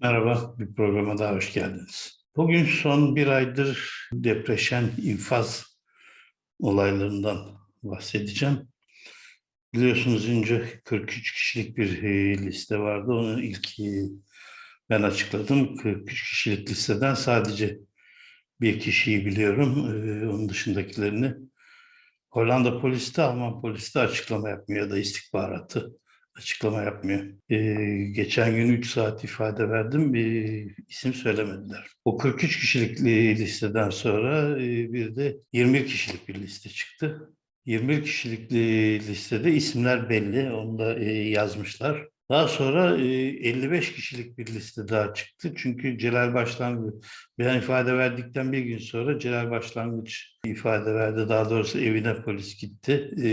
Merhaba, bir programa daha hoş geldiniz. Bugün son bir aydır depreşen infaz olaylarından bahsedeceğim. Biliyorsunuz önce 43 kişilik bir e, liste vardı. Onu ilk ben açıkladım. 43 kişilik listeden sadece bir kişiyi biliyorum. E, Onun dışındakilerini Hollanda polisi de Alman polisi de açıklama yapmıyor ya da istihbaratı açıklama yapmıyor. Ee, geçen gün 3 saat ifade verdim, bir isim söylemediler. O 43 kişilik li- listeden sonra e, bir de 21 kişilik bir liste çıktı. 21 kişilik li- listede isimler belli, onu da e, yazmışlar. Daha sonra e, 55 kişilik bir liste daha çıktı. Çünkü Celal Başlangıç, ben ifade verdikten bir gün sonra Celal Başlangıç ifade verdi. Daha doğrusu evine polis gitti. E,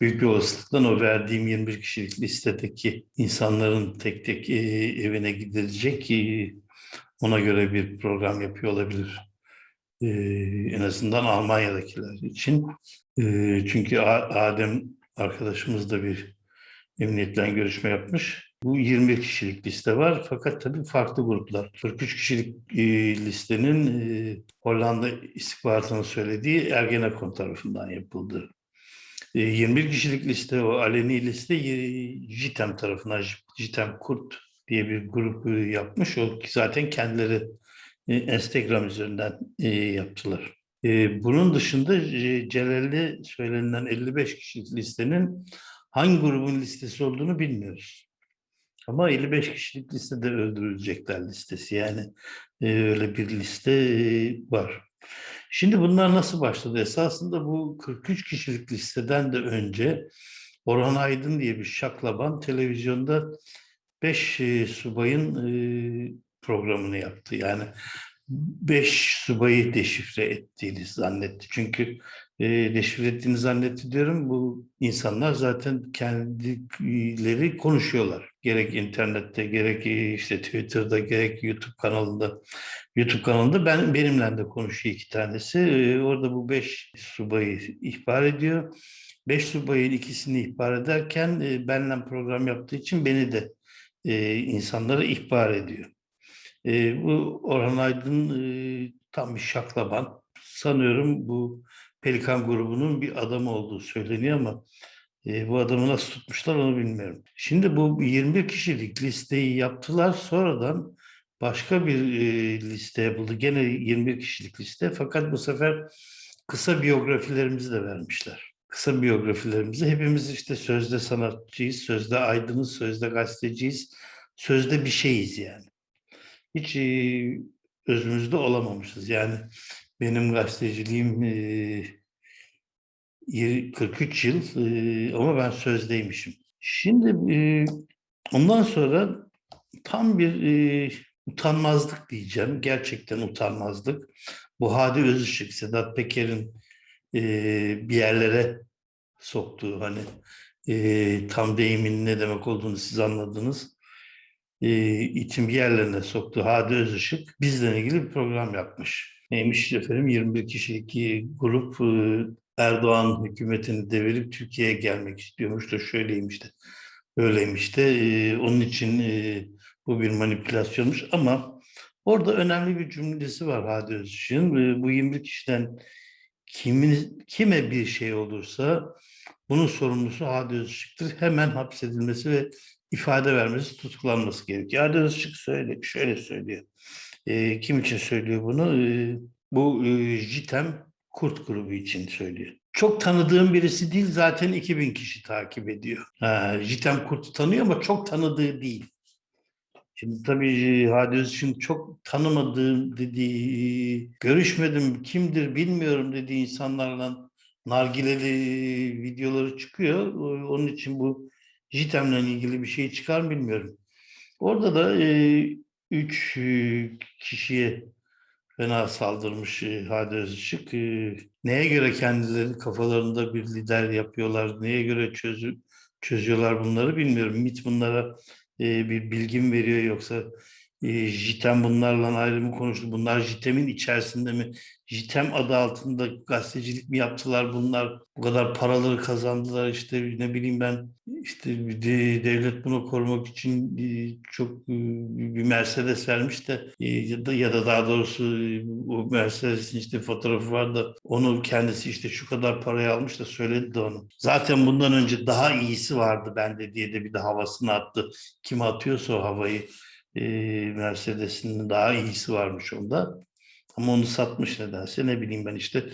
büyük bir olasılıkla o verdiğim 21 kişilik listedeki insanların tek tek e, evine gidilecek ki ona göre bir program yapıyor olabilir. E, en azından Almanya'dakiler için. E, çünkü Adem arkadaşımız da bir emniyetten görüşme yapmış. Bu 21 kişilik liste var fakat tabii farklı gruplar. 43 kişilik e, listenin e, Hollanda istihbaratının söylediği Ergenekon tarafından yapıldı. E, 21 kişilik liste o aleni liste e, JITEM tarafından JITEM Kurt diye bir grup e, yapmış. O zaten kendileri e, Instagram üzerinden e, yaptılar. E, Bunun dışında Celal'de söylenilen 55 kişilik listenin hangi grubun listesi olduğunu bilmiyoruz. Ama 55 kişilik listede öldürülecekler listesi. Yani e, öyle bir liste e, var. Şimdi bunlar nasıl başladı? Esasında bu 43 kişilik listeden de önce Orhan Aydın diye bir şaklaban televizyonda 5 subayın e, programını yaptı. Yani 5 subayı deşifre ettiğini zannetti. Çünkü e, deşifre ettiğini zannetti diyorum. Bu insanlar zaten kendileri konuşuyorlar. Gerek internette, gerek e, işte Twitter'da, gerek YouTube kanalında. YouTube kanalında ben benimle de konuşuyor iki tanesi. E, orada bu beş subayı ihbar ediyor. Beş subayın ikisini ihbar ederken e, benimle program yaptığı için beni de e, insanlara ihbar ediyor. E, bu Orhan Aydın e, tam bir şaklaban. Sanıyorum bu Pelikan grubunun bir adamı olduğu söyleniyor ama e, bu adamı nasıl tutmuşlar onu bilmiyorum. Şimdi bu 21 kişilik listeyi yaptılar. Sonradan başka bir e, liste yapıldı. Gene 21 kişilik liste. Fakat bu sefer kısa biyografilerimizi de vermişler. Kısa biyografilerimizi. Hepimiz işte sözde sanatçıyız, sözde aydınız, sözde gazeteciyiz, sözde bir şeyiz yani. Hiç e, özümüzde olamamışız. Yani benim gazeteciliğim e, yir- 43 yıl ama ben sözdeymişim. Şimdi ondan sonra tam bir utanmazlık diyeceğim. Gerçekten utanmazlık. Bu Hadi Özışık, Sedat Peker'in bir yerlere soktuğu hani tam deyimin ne demek olduğunu siz anladınız. E, bir yerlerine soktuğu Hadi Özışık bizle ilgili bir program yapmış. Neymiş efendim 21 kişilik grup e, Erdoğan hükümetini devirip Türkiye'ye gelmek istiyormuş da şöyleymiş de öyleymiş de e, onun için e, bu bir manipülasyonmuş ama orada önemli bir cümlesi var Hadi Özışık'ın. Bu 21 kişiden kimin, kime bir şey olursa bunun sorumlusu Hadi Özışık'tır. Hemen hapsedilmesi ve ifade vermesi, tutuklanması gerekiyor. Hadi Özışık söyle, şöyle söylüyor. E, kim için söylüyor bunu? E, bu e, JITEM Kurt grubu için söylüyor. Çok tanıdığım birisi değil zaten 2000 kişi takip ediyor. Ha, JITEM Kurt'u tanıyor ama çok tanıdığı değil. Şimdi tabii Hadi Özışık'ın çok tanımadığım dediği, görüşmedim, kimdir bilmiyorum dediği insanlarla nargileli videoları çıkıyor. Onun için bu JITEM'le ilgili bir şey çıkar bilmiyorum. Orada da e, üç e, kişiye fena saldırmış e, Hadi Özışık. E, neye göre kendileri kafalarında bir lider yapıyorlar, neye göre çözü, çözüyorlar bunları bilmiyorum. MIT bunlara bir bilgi mi veriyor yoksa E, JITEM bunlarla ayrımı konuştu. Bunlar JITEM'in içerisinde mi? JITEM adı altında gazetecilik mi yaptılar bunlar? Bu kadar paraları kazandılar işte ne bileyim ben işte de devlet bunu korumak için e, çok e, bir Mercedes vermiş de e, ya da, ya da daha doğrusu o Mercedes'in işte fotoğrafı var da onu kendisi işte şu kadar parayı almış da söyledi de onu. Zaten bundan önce daha iyisi vardı bende diye de bir de havasını attı. Kim atıyorsa o havayı e, Mercedes'in daha iyisi varmış onda. Ama onu satmış nedense ne bileyim ben işte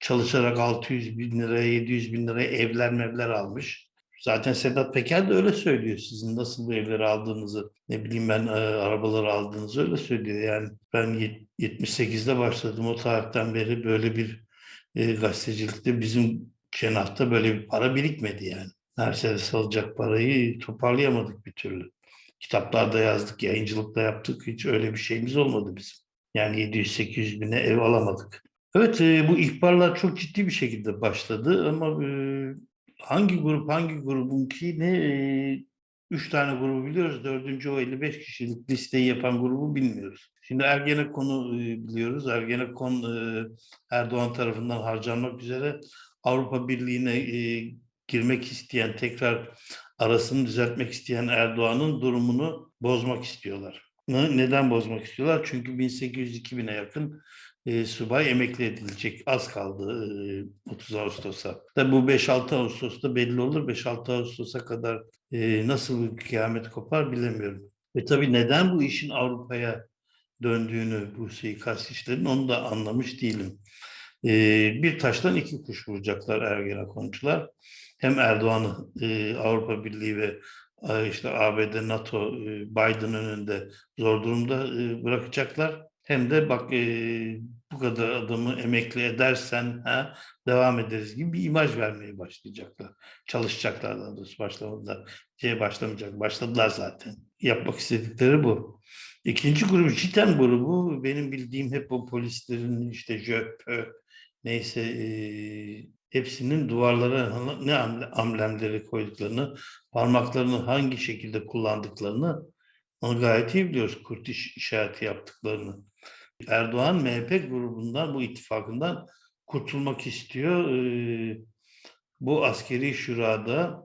çalışarak 600 bin liraya 700 bin liraya evler mevler almış. Zaten Sedat Peker de öyle söylüyor sizin nasıl bu evleri aldığınızı ne bileyim ben e, arabaları aldığınızı öyle söylüyor. Yani ben yet- 78'de başladım o tarihten beri böyle bir e, gazetecilikte bizim cenahta böyle bir para birikmedi yani. Mercedes alacak parayı toparlayamadık bir türlü. Kitaplarda yazdık, yayıncılıkta yaptık. Hiç öyle bir şeyimiz olmadı bizim. Yani 700-800 bine ev alamadık. Evet e, bu ihbarlar çok ciddi bir şekilde başladı ama e, hangi grup hangi grubunki ne e, üç tane grubu biliyoruz. Dördüncü o 55 kişilik listeyi yapan grubu bilmiyoruz. Şimdi Ergenekon'u biliyoruz. Ergenekon Erdoğan tarafından harcanmak üzere Avrupa Birliği'ne girmek isteyen tekrar arasını düzeltmek isteyen Erdoğan'ın durumunu bozmak istiyorlar. Ne- Neden bozmak istiyorlar? Çünkü 1800-2000'e yakın e, subay emekli edilecek. Az kaldı e, 30 Ağustos'a. Tabii bu 5-6 Ağustos'ta belli olur. 5-6 Ağustos'a kadar e, nasıl bir kıyamet kopar bilemiyorum. Ve tabii neden bu işin Avrupa'ya döndüğünü bu suikast işlerin onu da anlamış değilim. E, bir taştan iki kuş vuracaklar Ergenekoncular. Hem Erdoğan'ı e, Avrupa Birliği ve e, işte ABD, NATO, e, Biden önünde zor durumda e, bırakacaklar. Hem de bak e, bu kadar adamı emekli edersen ha, devam ederiz gibi bir imaj vermeye başlayacaklar. Çalışacaklar daha doğrusu başlamadılar. Şey başlamayacak. Başladılar zaten. Yapmak istedikleri bu. İkinci grup JITEM grubu benim bildiğim hep o polislerin işte JÖP, neyse e, hepsinin duvarlara ne amble- amblemleri koyduklarını, parmaklarını hangi şekilde kullandıklarını onu gayet iyi biliyoruz. Kurt iş- işareti yaptıklarını. Erdoğan MHP grubundan, bu ittifakından kurtulmak istiyor. Ee, bu askeri şurada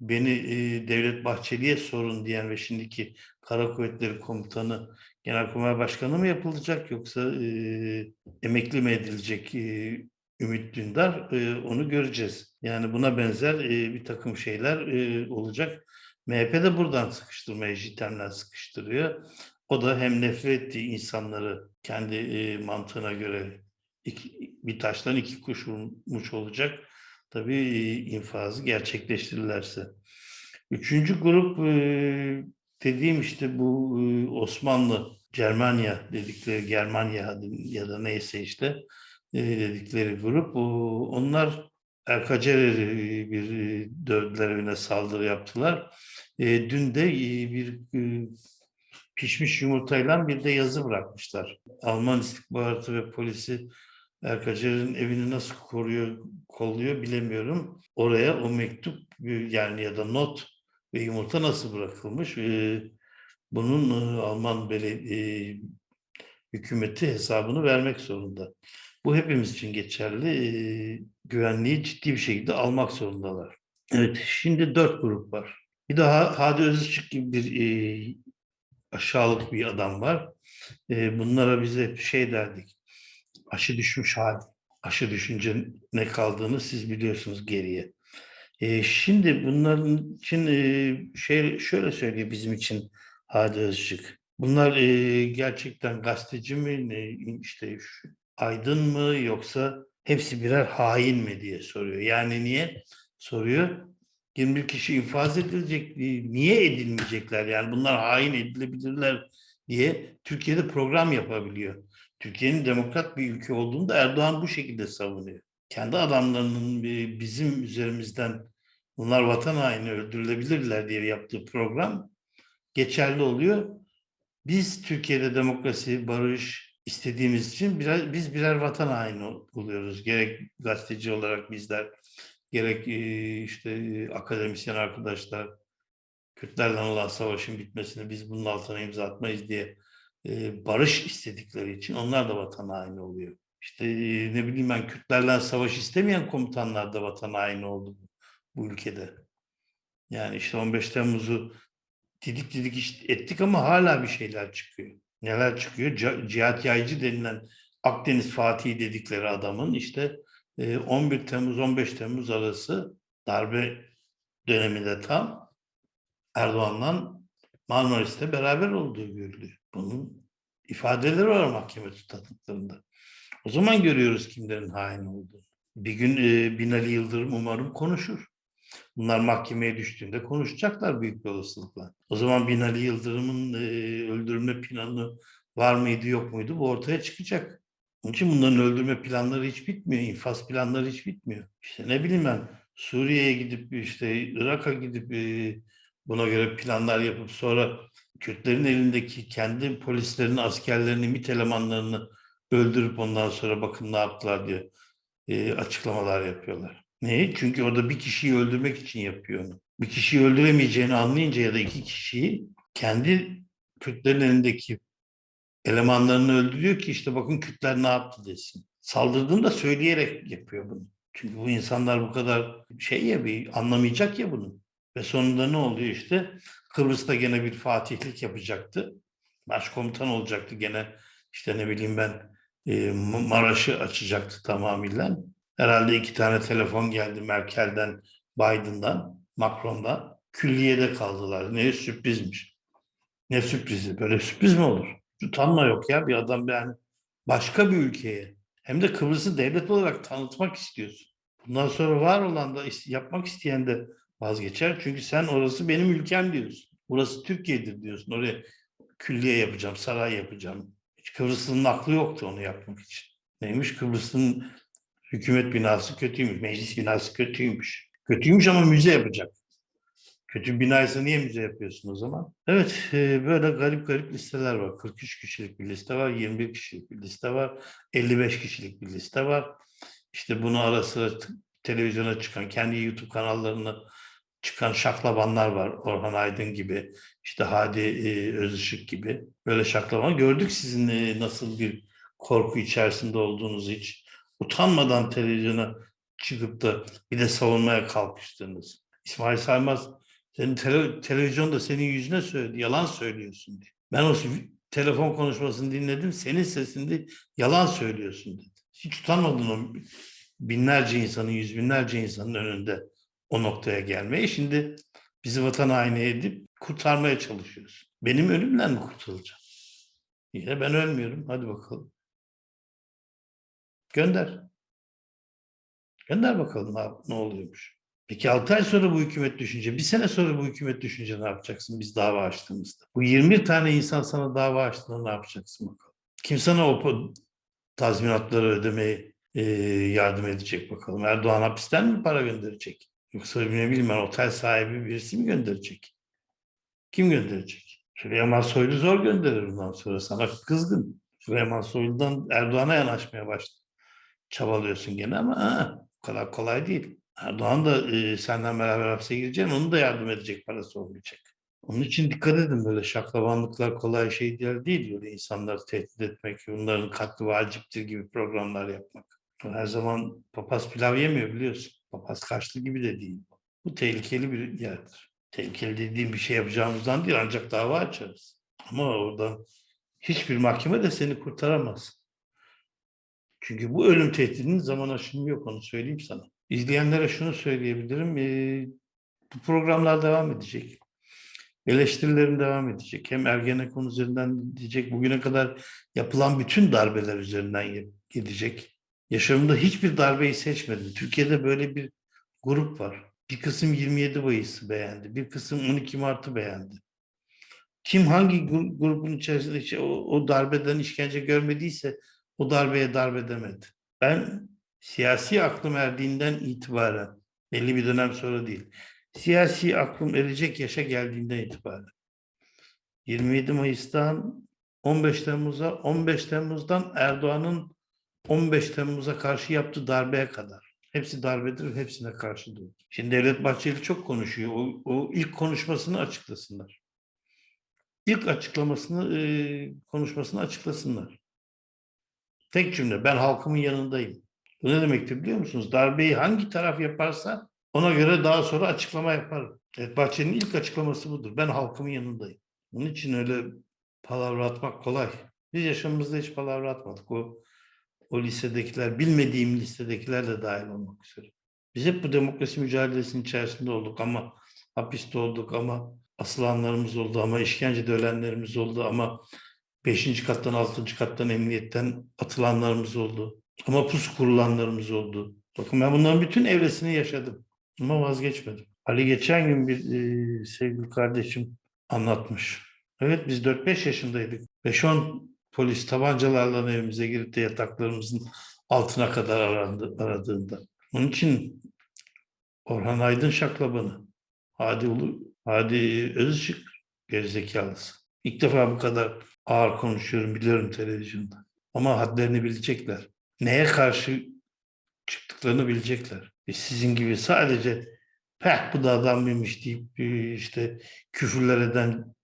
beni e, Devlet Bahçeli'ye sorun diyen ve şimdiki Kara Kuvvetleri Komutanı Genelkurmay Başkanı mı yapılacak yoksa e, emekli mi edilecek e, Ümit Dündar e, onu göreceğiz. Yani buna benzer e, bir takım şeyler e, olacak. MHP de buradan sıkıştırmaya, JITEM'den sıkıştırıyor. O da hem nefret ettiği insanları kendi e, mantığına göre iki, bir taştan iki kuş vurmuş olacak. Tabii e, infazı gerçekleştirirlerse. Üçüncü grup e, dediğim işte bu e, Osmanlı, Germanya dedikleri Germanya ya da neyse işte e, dedikleri grup. Onlar Erkacer'i bir e, dövdüler evine saldırı yaptılar. Dün de bir pişmiş yumurtayla bir de yazı bırakmışlar. Alman istihbaratı ve polisi Erkacer'in evini nasıl koruyor, kolluyor bilemiyorum. Oraya o mektup yani ya da not ve yumurta nasıl bırakılmış? E, bunun e, Alman bele, e, hükümeti hesabını vermek zorunda. Bu hepimiz için geçerli. E, güvenliği ciddi bir şekilde almak zorundalar. Evet, şimdi dört grup var. Bir daha Hadi Özışık gibi bir aşağılık bir adam var. Bunlara bize şey derdik. Aşı düşmüş hali. Aşı düşünce ne kaldığını siz biliyorsunuz geriye. E, şimdi bunların için e, şey şöyle söylüyor bizim için Hadi Özışık. Bunlar e, gerçekten gazeteci mi, ne, işte şu, aydın mı yoksa hepsi birer hain mi diye soruyor. Yani niye soruyor? 21 kişi infaz edilecek, e, niye edilmeyecekler? Yani bunlar hain edilebilirler diye Türkiye'de program yapabiliyor. Türkiye'nin demokrat bir ülke olduğunu da Erdoğan bu şekilde savunuyor. Kendi adamlarının bizim üzerimizden bunlar vatan haini öldürülebilirler diye yaptığı program geçerli oluyor. Biz Türkiye'de demokrasi, barış istediğimiz için birer, biz birer vatan haini ol- oluyoruz. Gerek gazeteci olarak bizler, gerek e, işte e, akademisyen arkadaşlar, Kürtlerle olan savaşın bitmesini biz bunun altına imza atmayız diye e, barış istedikleri için onlar da vatan haini oluyor. İşte ne bileyim ben Kürtlerle savaş istemeyen komutanlar da vatan haini oldu bu, ülkede. Yani işte 15 Temmuz'u didik didik ettik ama hala bir şeyler çıkıyor. Neler çıkıyor? Cihat Yaycı denilen Akdeniz Fatih dedikleri adamın işte e, 11 Temmuz 15 Temmuz arası darbe döneminde tam Erdoğan'la Marmaris'te beraber olduğu görülüyor. Bunun ifadeleri var mahkeme tutanaklarında. O zaman görüyoruz kimlerin hain olduğunu. Bir gün e, Binali Yıldırım umarım konuşur. Bunlar mahkemeye düştüğünde konuşacaklar büyük bir olasılıkla. O zaman Binali Yıldırım'ın e, öldürülme planı var mıydı yok muydu bu ortaya çıkacak. Onun için bunların öldürme planları hiç bitmiyor. infaz planları hiç bitmiyor. İşte ne bileyim ben Suriye'ye gidip işte Irak'a gidip e, buna göre planlar yapıp sonra Kürtlerin elindeki kendi polislerini, askerlerini, MİT elemanlarını öldürüp ondan sonra bakın ne yaptılar diye e, açıklamalar yapıyorlar. Neyi? Çünkü orada bir kişiyi öldürmek için yapıyor onu. Bir kişiyi öldüremeyeceğini anlayınca ya da iki kişiyi kendi Kürtlerin elindeki elemanlarını öldürüyor ki işte bakın Kürtler ne yaptı desin. Saldırdığını da söyleyerek yapıyor bunu. Çünkü bu insanlar bu kadar şey ya bir anlamayacak ya bunu. Ve sonunda ne oluyor işte? Kıbrıs'ta gene bir fatihlik yapacaktı. Başkomutan olacaktı gene işte ne bileyim ben e, Maraş'ı açacaktı tamamıyla. Herhalde iki tane telefon geldi Merkel'den, Biden'dan, Macron'dan. Külliyede kaldılar. Ne sürprizmiş. Ne sürprizi? Böyle sürpriz mi olur? Utanma yok ya bir adam yani başka bir ülkeye hem de Kıbrıs'ı devlet olarak tanıtmak istiyorsun. Bundan sonra var olan da yapmak isteyen de vazgeçer. Çünkü sen orası benim ülkem diyorsun. Burası Türkiye'dir diyorsun. Oraya külliye yapacağım, saray yapacağım. Kıbrıslı'nın aklı yoktu onu yapmak için. Neymiş? Kıbrıs'ın hükümet binası kötüymüş, meclis binası kötüymüş. Kötüymüş ama müze yapacak. Kötü binaysa niye müze yapıyorsun o zaman? Evet, e, böyle garip garip listeler var. 43 kişilik bir liste var, 21 kişilik bir liste var, 55 kişilik bir liste var. İşte bunu ara sıra televizyona çıkan, kendi YouTube kanallarına çıkan şaklabanlar var. Orhan Aydın gibi, işte Hadi e, Özışık gibi. Böyle şaklaban. Gördük sizin e, nasıl bir korku içerisinde olduğunuzu hiç. Utanmadan televizyona çıkıp da bir de savunmaya kalkıştınız. İsmail Saymaz senin tele- televizyonda senin yüzüne söyledi, yalan söylüyorsun diye. Ben o telefon konuşmasını dinledim, senin sesinde yalan söylüyorsun dedi. Hiç utanmadın o binlerce insanın, yüz binlerce insanın önünde o noktaya gelmeye. Şimdi bizi vatan haini edip kurtarmaya çalışıyorsun. Benim ölümden mi kurtulacağım? Yine ben ölmüyorum. Hadi bakalım. Gönder. Gönder bakalım ne, ne oluyormuş. Peki 6 ay sonra bu hükümet düşünce, bir sene sonra bu hükümet düşünce ne yapacaksın biz dava açtığımızda? Bu 21 tane insan sana dava açtığında ne yapacaksın bakalım? Kim sana o tazminatları ödemeyi e, yardım edecek bakalım? Erdoğan hapisten mi para gönderecek? Yoksa ne bileyim otel sahibi birisi mi gönderecek? Kim gönderecek? Süleyman Soylu zor gönderir bundan sonra. Sana kızgın. Süleyman Soylu'dan Erdoğan'a yanaşmaya başladı. Çabalıyorsun gene ama ha, o kadar kolay değil. Erdoğan da e, senden beraber hapse gireceksin, onu da yardım edecek parası olmayacak. Onun için dikkat edin böyle şaklabanlıklar kolay şeyler değil. Böyle insanları tehdit etmek, bunların katli vaciptir gibi programlar yapmak. Her zaman papaz pilav yemiyor biliyorsun. Papaz kaçtı gibi de değil. Bu tehlikeli bir yerdir. Tehlikeli dediğim bir şey yapacağımızdan değil ancak dava açarız. Ama oradan hiçbir mahkeme de seni kurtaramaz. Çünkü bu ölüm tehdidinin zaman aşımı yok onu söyleyeyim sana. İzleyenlere şunu söyleyebilirim. eee, bu programlar devam edecek. Eleştirilerim devam edecek. Hem Ergenekon üzerinden gidecek. Bugüne kadar yapılan bütün darbeler üzerinden gidecek. Yaşamımda hiçbir darbeyi seçmedim. Türkiye'de böyle bir grup var. Bir kısım 27 Mayıs'ı beğendi. Bir kısım 12 Mart'ı beğendi. Kim hangi gru- grubun içerisinde o, o darbeden işkence görmediyse o darbeye darbe demedi. Ben siyasi aklım erdiğinden itibaren, belli bir dönem sonra değil, siyasi aklım erecek yaşa geldiğinden itibaren, 27 Mayıs'tan 15 Temmuz'a, 15 Temmuz'dan Erdoğan'ın 15 Temmuz'a karşı yaptığı darbeye kadar. Hepsi darbedir, hepsine karşıdır. Şimdi Devlet Bahçeli çok konuşuyor. O, o ilk konuşmasını açıklasınlar. ilk açıklamasını, e, konuşmasını açıklasınlar. Tek cümle, ben halkımın yanındayım. Bu ne demektir biliyor musunuz? Darbeyi hangi taraf yaparsa ona göre daha sonra açıklama yaparım. Evet, Bahçeli'nin ilk açıklaması budur. Ben halkımın yanındayım. Onun için öyle palavra atmak kolay. Biz yaşamımızda hiç palavra atmadık. O, o lisedekiler, bilmediğim lisedekiler de dahil olmak üzere. Biz hep bu demokrasi mücadelesinin içerisinde olduk ama hapiste olduk ama asılanlarımız oldu ama işkencede ölenlerimiz oldu ama beşinci kattan altıncı kattan emniyetten atılanlarımız oldu. Ama pusu kurulanlarımız oldu. Bakın ben bunların bütün evresini yaşadım. Ama vazgeçmedim. Ali geçen gün bir e, sevgili kardeşim anlatmış. Evet biz 4-5 yaşındaydık. 5-10 polis tabancalarla evimize girip de yataklarımızın altına kadar arandı, aradığında. Onun için Orhan Aydın şaklabanı, Hadi Ulu, Hadi Özışık gerizekalısı. İlk defa bu kadar ağır konuşuyorum biliyorum televizyonda. Ama hadlerini bilecekler. Neye karşı çıktıklarını bilecekler. E sizin gibi sadece peh bu da adam mıymış deyip e, işte küfürler eden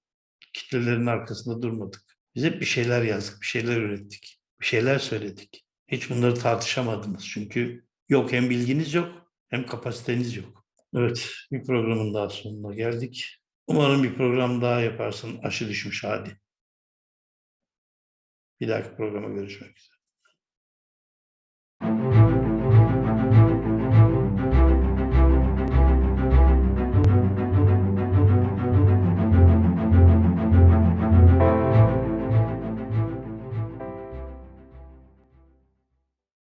kitlelerin arkasında durmadık. Biz hep bir şeyler yazdık, bir şeyler ürettik, bir şeyler söyledik. Hiç bunları tartışamadınız çünkü yok hem bilginiz yok hem kapasiteniz yok. Evet, bir programın daha sonuna geldik. Umarım bir program daha yaparsın aşı düşmüş hadi. Bir dahaki programa görüşmek üzere.